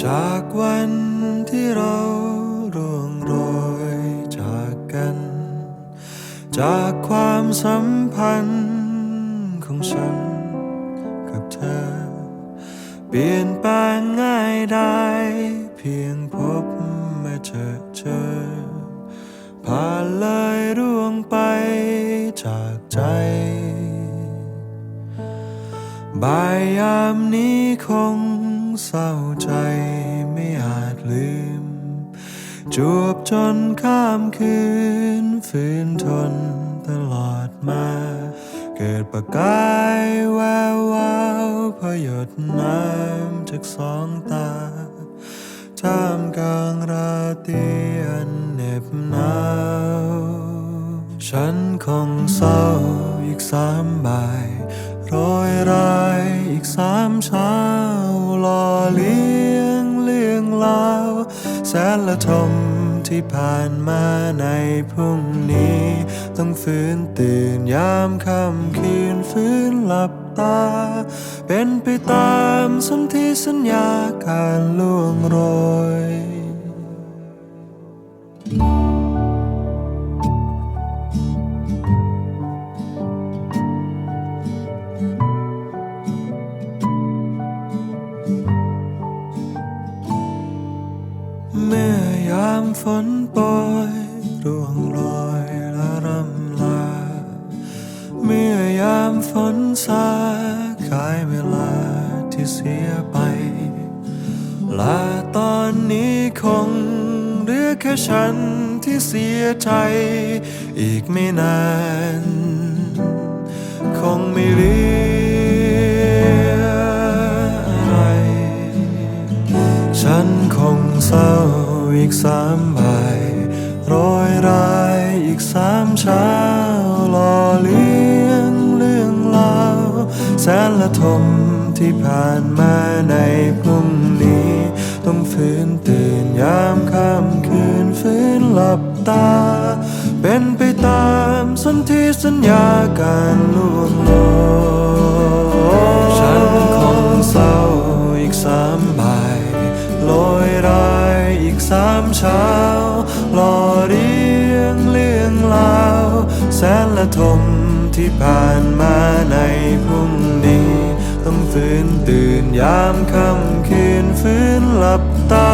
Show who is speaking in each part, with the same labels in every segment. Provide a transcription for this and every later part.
Speaker 1: จากวันที่เราร่วงโรยจากกัน จากความสัมพันธ์ของฉันกับเธอ เปลี่ยนแปลงง่ายได้เพียงพบมาเจอเจอผ่านเลยร่วงไปจากใจ บ่ายยามนี้คงเศร้าใจไม่อาจลืม จวบจนข้ามคืนฝืนทนตลอดมา เกิดประกายแวววาวพยดน้ำจากสองตาท่ามกลางราตรีอันเหน็บหนาว ฉันคงเศร้าอีกสามบ่าย โรยรายอีกสามเช้ารอเลี้ยงเรื่องราวแสนละทมที่ผ่านมาในพรุ่งนี้ ต้องฟื้นตื่นยามค่ำคืนฟื้นหลับตา เป็นไปตามสันที่สัญญาการล่วงโรย ฝนโปรยร่วงโรยและรำลา เมื่อยามฝนสาขายเวลาที่เสียไปลาตอนนี้คงเหลือแค่ฉันที่เสียใจ อีกไม่นาน คงไม่เคงเศร้าอีกสามบ่ายโรยรายอีกสามเช้ารอเลี้ยงเรื่องราวแสนละทมที่ผ่านมาในพรุ่งนี้ ต้องฟื้นตื่นยามค่ำคืนฟื้นหลับตา เป็นไปตามสันที่สัญญาการล่วงโรย สนละทมที่ผ่านมาในพรุ่งนี้ ต้องฟื้นตื่นยามค่ำคืนฟื้นหลับตา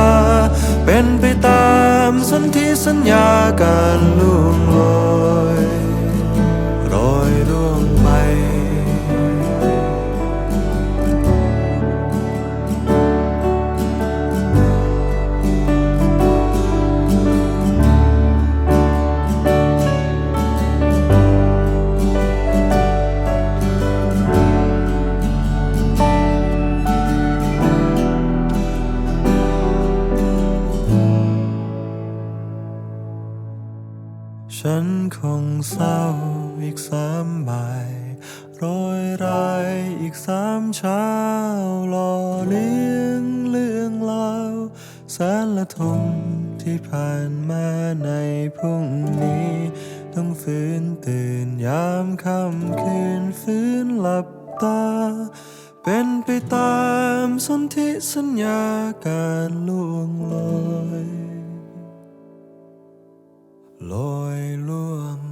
Speaker 1: เป็นไปตามสันที่สัญญาการล่วงลอย ฉันคงเศร้าอีกสามบ่ายโรยรายอีกสามเช้ารอเลี้ยงเรื่องราแสนละทมที่ผ่านมาในพรุ่งนี้ ต้องฟื้นตื่นยามค่ำคืนฟื้นหลับตา เป็นไปตามสนธิสัญญาการล่วงโรยลอย ล่วงไป